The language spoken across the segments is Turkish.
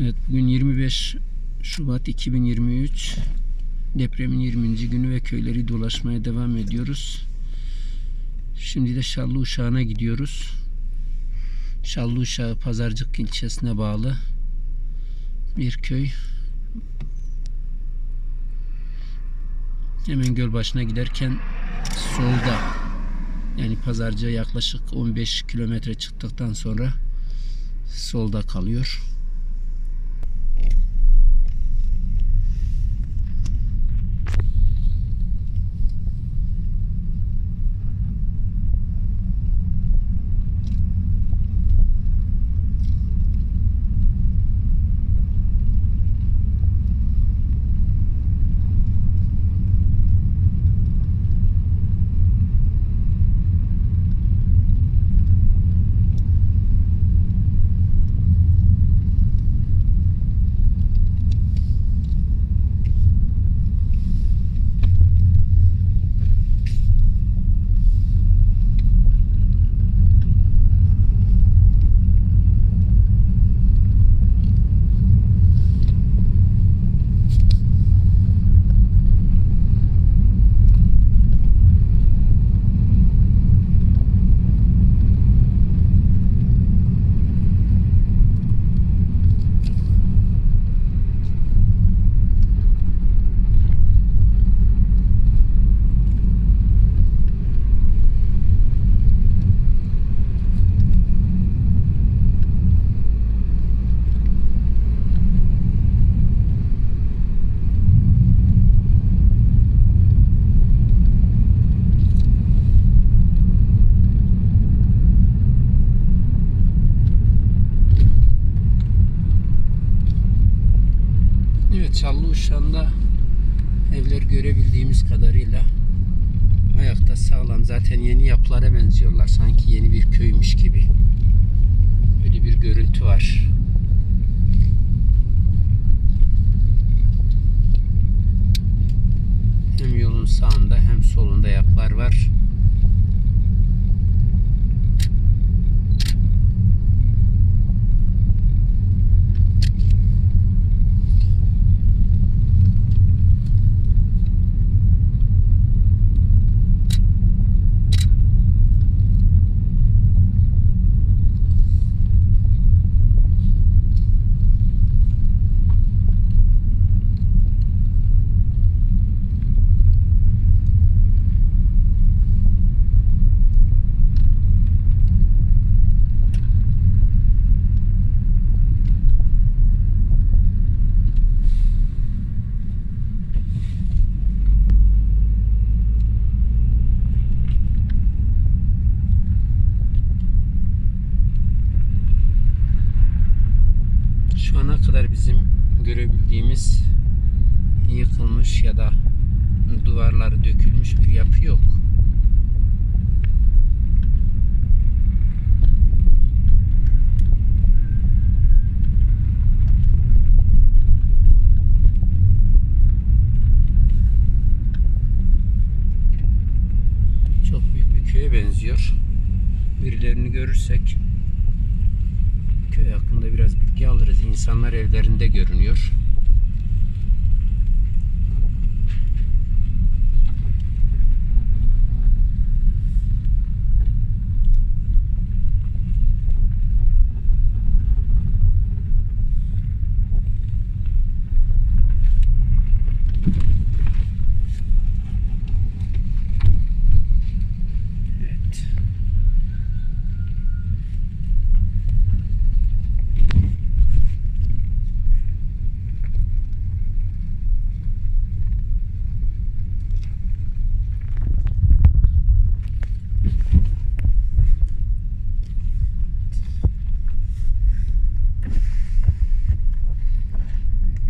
Evet bugün 25 Şubat 2023 depremin 20. günü ve köyleri dolaşmaya devam ediyoruz. Şimdi de Şallı Uşağı'na gidiyoruz. Şallı Uşağı Pazarcık ilçesine bağlı bir köy. Hemen göl başına giderken solda yani pazarcığa yaklaşık 15 kilometre çıktıktan sonra solda kalıyor. Uşağı'nda evler görebildiğimiz kadarıyla ayakta sağlam. Zaten yeni yapılara benziyorlar. Sanki yeni bir köymüş gibi. Öyle bir görüntü var. Hem yolun sağında hem solunda yapılar var. Şu ana kadar bizim görebildiğimiz yıkılmış ya da duvarları dökülmüş bir yapı yok. Çok büyük bir köye benziyor. Birilerini görürsek hakkında biraz bilgi alırız. İnsanlar evlerinde görünüyor. Evet.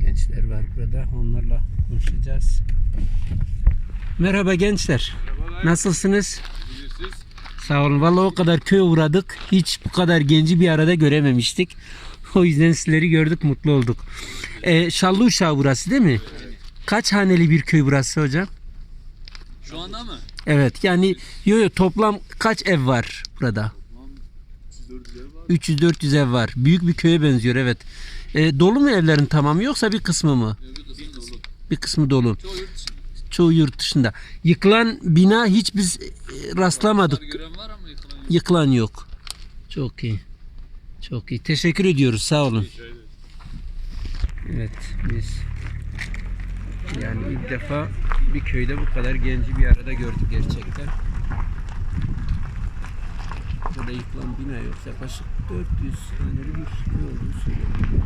Gençler var burada. Onlarla konuşacağız. Merhaba gençler. Nasılsınız? Sağ olun. Vallahi o kadar köy uğradık. Hiç bu kadar genci bir arada görememiştik. O yüzden sizleri gördük, mutlu olduk. Ee, Şallı Uşağı burası değil mi? Kaç haneli bir köy burası hocam? Şu anda mı? Evet yani yo yo toplam kaç ev var burada? 300-400 ev var. Büyük bir köye benziyor evet. E, dolu mu evlerin tamamı yoksa bir kısmı mı? Dolu. Bir kısmı dolu. Çoğu yurt dışında. Çoğu yurt dışında. Yıkılan bina hiç biz e, rastlamadık. Var ama yıkılan yok. Yıkılan yok. Çok iyi. Çok iyi. Teşekkür ediyoruz. Sağ olun. Evet biz yani ilk defa bir köyde bu kadar genci bir arada gördük gerçekten. Burada yıkılan bina yok. Yaklaşık 400 haneli bir köy olduğu söyleniyor.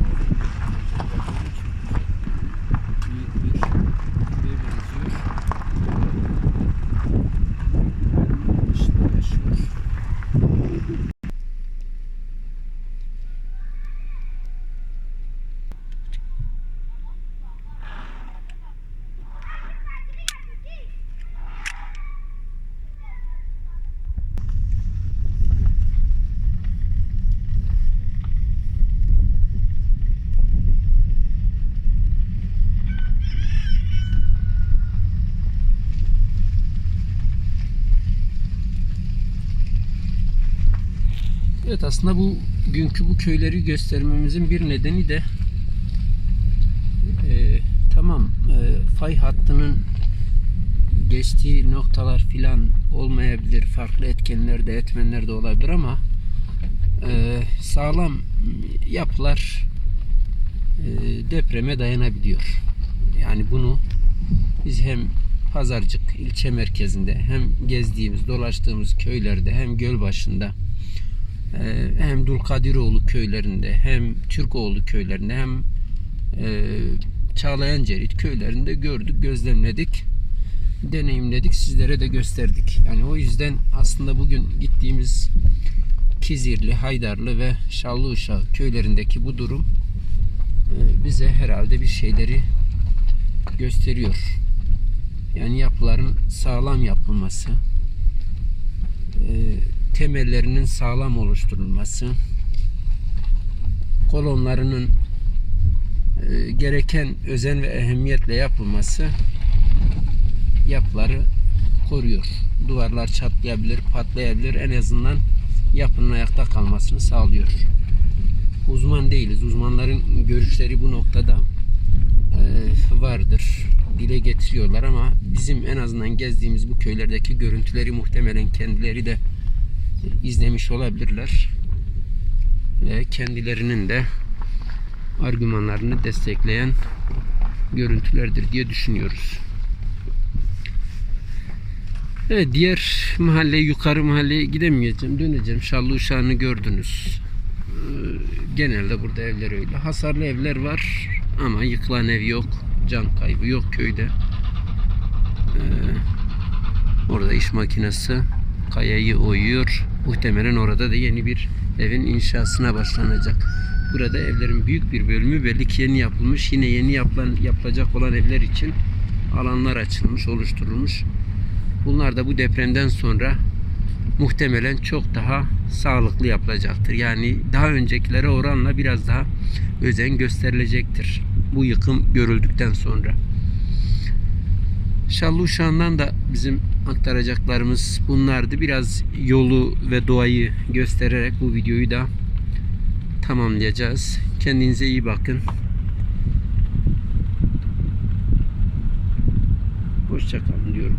Büyük bir köye benziyor. Benim dışında yaşıyor. Evet aslında bu günkü bu köyleri göstermemizin bir nedeni de e, tamam e, fay hattının geçtiği noktalar filan olmayabilir. Farklı etkenler de etmenler de olabilir ama e, sağlam yapılar e, depreme dayanabiliyor. Yani bunu biz hem Pazarcık ilçe merkezinde hem gezdiğimiz, dolaştığımız köylerde hem göl başında hem Dulkadiroğlu köylerinde hem Türkoğlu köylerinde hem e, Çağlayan Cerit köylerinde gördük, gözlemledik, deneyimledik, sizlere de gösterdik. Yani o yüzden aslında bugün gittiğimiz Kizirli, Haydarlı ve Şallıuşa köylerindeki bu durum e, bize herhalde bir şeyleri gösteriyor. Yani yapıların sağlam yapılması, e, temellerinin sağlam oluşturulması, kolonlarının e, gereken özen ve ehemmiyetle yapılması yapıları koruyor. Duvarlar çatlayabilir, patlayabilir. En azından yapının ayakta kalmasını sağlıyor. Uzman değiliz. Uzmanların görüşleri bu noktada e, vardır. Dile getiriyorlar ama bizim en azından gezdiğimiz bu köylerdeki görüntüleri muhtemelen kendileri de izlemiş olabilirler. Ve kendilerinin de argümanlarını destekleyen görüntülerdir diye düşünüyoruz. Evet diğer mahalle yukarı mahalleye gidemeyeceğim. Döneceğim. Şallı uşağını gördünüz. Ee, Genelde burada evler öyle. Hasarlı evler var ama yıkılan ev yok. Can kaybı yok köyde. Ee, Orada iş makinesi kayayı oyuyor. Muhtemelen orada da yeni bir evin inşasına başlanacak. Burada evlerin büyük bir bölümü belli ki yeni yapılmış. Yine yeni yapılan, yapılacak olan evler için alanlar açılmış, oluşturulmuş. Bunlar da bu depremden sonra muhtemelen çok daha sağlıklı yapılacaktır. Yani daha öncekilere oranla biraz daha özen gösterilecektir. Bu yıkım görüldükten sonra. Şallı Uşağı'ndan da bizim aktaracaklarımız bunlardı. Biraz yolu ve doğayı göstererek bu videoyu da tamamlayacağız. Kendinize iyi bakın. Hoşçakalın diyorum.